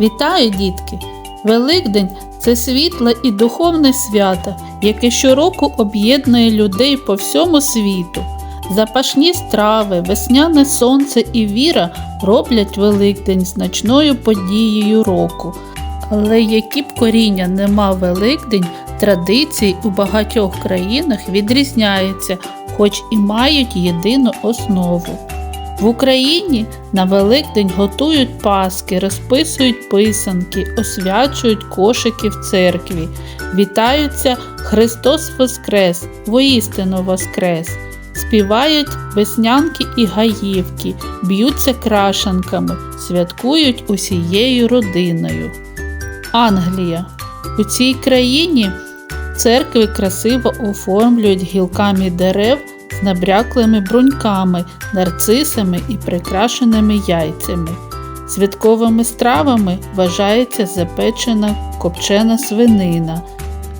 Вітаю, дітки! Великдень це світле і духовне свято, яке щороку об'єднує людей по всьому світу. Запашні страви, весняне сонце і віра роблять Великдень значною подією року. Але які б коріння не мав Великдень, традиції у багатьох країнах відрізняються, хоч і мають єдину основу. В Україні на Великдень готують паски, розписують писанки, освячують кошики в церкві, вітаються Христос Воскрес, воістину Воскрес, співають веснянки і гаївки, б'ються крашанками, святкують усією родиною. Англія. У цій країні церкви красиво оформлюють гілками дерев набряклими бруньками, нарцисами і прикрашеними яйцями. Святковими стравами вважається запечена копчена свинина,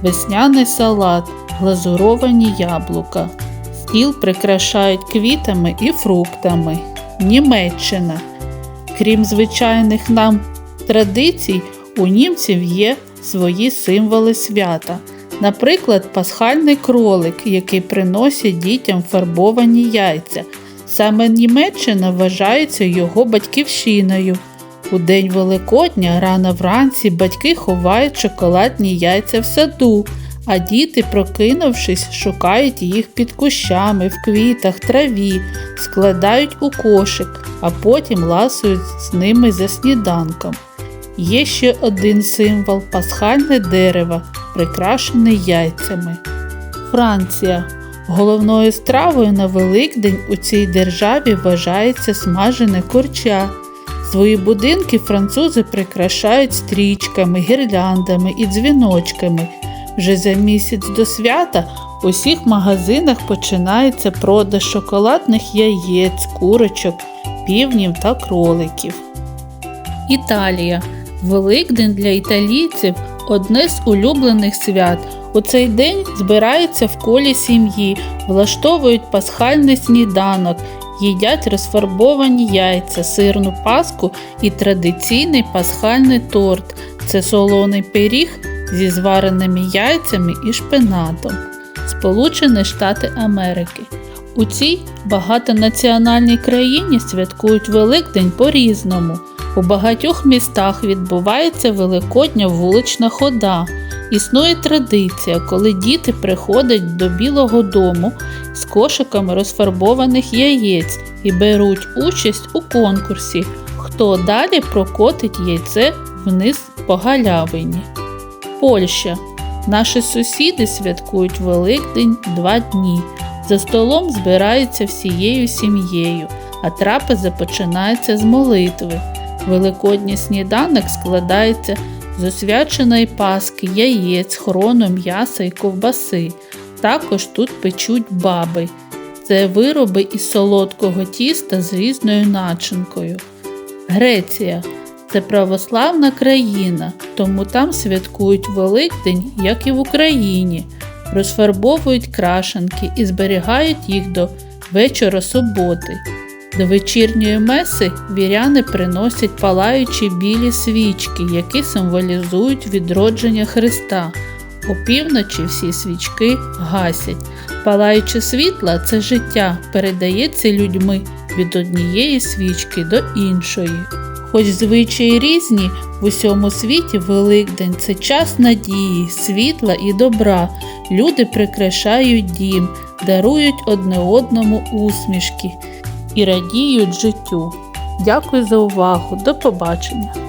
весняний салат, глазуровані яблука. Стіл прикрашають квітами і фруктами. Німеччина. Крім звичайних нам традицій, у німців є свої символи свята. Наприклад, пасхальний кролик, який приносять дітям фарбовані яйця. Саме Німеччина вважається його батьківщиною. У день Великодня рано вранці батьки ховають шоколадні яйця в саду, а діти, прокинувшись, шукають їх під кущами, в квітах, траві, складають у кошик, а потім ласують з ними за сніданком. Є ще один символ пасхальне дерево, прикрашене яйцями. Франція. Головною стравою на Великдень у цій державі вважається смажене курча. Свої будинки французи прикрашають стрічками, гірляндами і дзвіночками. Вже за місяць до свята у всіх магазинах починається продаж шоколадних яєць, курочок, півнів та кроликів. Італія. Великдень для італійців одне з улюблених свят. У цей день збираються в колі сім'ї, влаштовують пасхальний сніданок, їдять розфарбовані яйця, сирну паску і традиційний пасхальний торт це солоний пиріг зі звареними яйцями і шпинатом. Сполучені Штати Америки. У цій багатонаціональній країні святкують Великдень по-різному. У багатьох містах відбувається великодня вулична хода. Існує традиція, коли діти приходять до Білого дому з кошиками розфарбованих яєць і беруть участь у конкурсі, хто далі прокотить яйце вниз по галявині. Польща. Наші сусіди святкують Великдень два дні. За столом збираються всією сім'єю, а трапеза починається з молитви. Великодній сніданок складається з освяченої паски, яєць, хрону, м'яса і ковбаси. Також тут печуть баби. Це вироби із солодкого тіста з різною начинкою. Греція це православна країна, тому там святкують Великдень, як і в Україні, розфарбовують крашенки і зберігають їх до вечора суботи. До вечірньої меси віряни приносять палаючі білі свічки, які символізують відродження Христа. Опівночі всі свічки гасять. Палаюче світло це життя, передається людьми від однієї свічки до іншої. Хоч звичаї різні, в усьому світі Великдень це час надії, світла і добра. Люди прикрашають дім, дарують одне одному усмішки і радіють життю. Дякую за увагу. До побачення!